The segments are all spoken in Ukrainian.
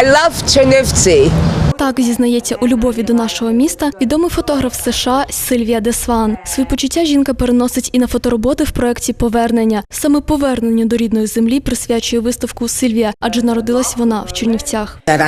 I love Chernivtsi. Так зізнається у любові до нашого міста відомий фотограф США Сильвія Десван. Свої почуття жінка переносить і на фотороботи в проєкті Повернення. Саме поверненню до рідної землі присвячує виставку Сильвія, адже народилась вона в Чернівцях. That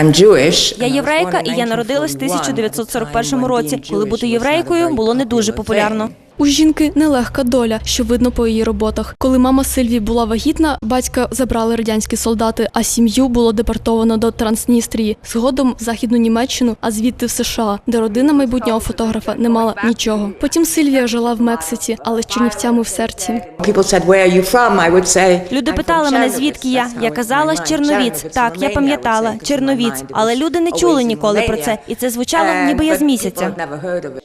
Я єврейка, і я народилась в 1941 році, коли бути єврейкою було не дуже популярно. У жінки нелегка доля, що видно по її роботах. Коли мама Сильвії була вагітна, батька забрали радянські солдати, а сім'ю було депортовано до Трансністрії, згодом в західну Німеччину, а звідти в США, де родина майбутнього фотографа не мала нічого. Потім Сильвія жила в Мексиці, але з чернівцями в серці. Люди питали мене, звідки я. Я казала з. Черновіць. Так, я пам'ятала Черновіць, але люди не чули ніколи про це, і це звучало, ніби я з місяця.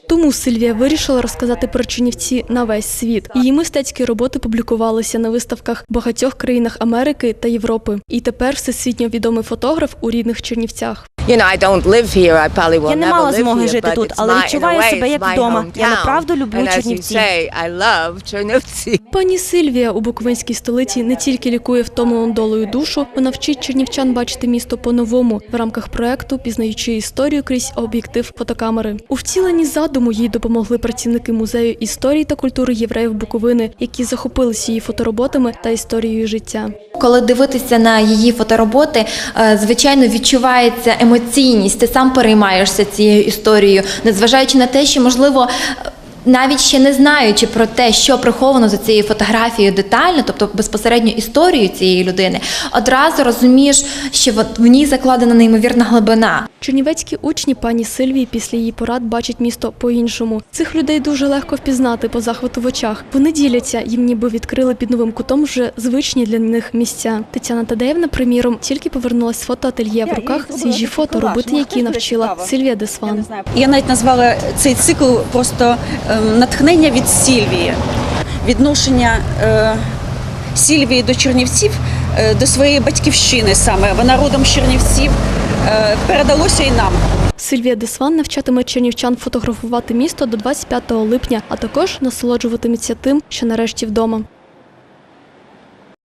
Тому Сильвія вирішила розказати про Чернівці на весь світ. Її мистецькі роботи публікувалися на виставках в багатьох країнах Америки та Європи. І тепер всесвітньо відомий фотограф у рідних Чернівцях. You know, I don't live here. I probably will Я не мала змоги жити тут, але відчуваю себе як вдома. Я направду люблю Чернівці. Пані Сильвія у Буковинській столиці не тільки лікує втомлену долею душу, вона вчить чернівчан бачити місто по-новому в рамках проекту, пізнаючи історію крізь об'єктив фотокамери. У втіленні задуму їй допомогли працівники музею історії та культури євреїв Буковини, які захопилися її фотороботами та історією життя. Коли дивитися на її фотороботи, е, звичайно відчувається емоційність. Ти сам переймаєшся цією історією, незважаючи на те, що можливо. Е, Навіть ще не знаючи про те, що приховано за цією фотографією детально, тобто безпосередньо історію цієї людини, одразу розумієш, що в- ній закладена неймовірна глибина. Чернівецькі учні пані Сильвії після її порад бачать місто по-іншому. Цих людей дуже легко впізнати по захвату в очах. Вони діляться, їм ніби відкрили під новим кутом вже звичні для них місця. Тетяна Тадеєвна, приміром, тільки повернулась з фотоательє в руках свіжі фото робити, які навчила Сильвія Десван. Я навіть назвала цей цикл просто ем, натхнення від Сільвії, відношення е, Сільвії до Чернівців, е, до своєї батьківщини саме. Вона родом з Чернівців, е, передалося і нам. Сильвія Десван навчатиме чернівчан фотографувати місто до 25 липня, а також насолоджуватиметься тим, що нарешті вдома.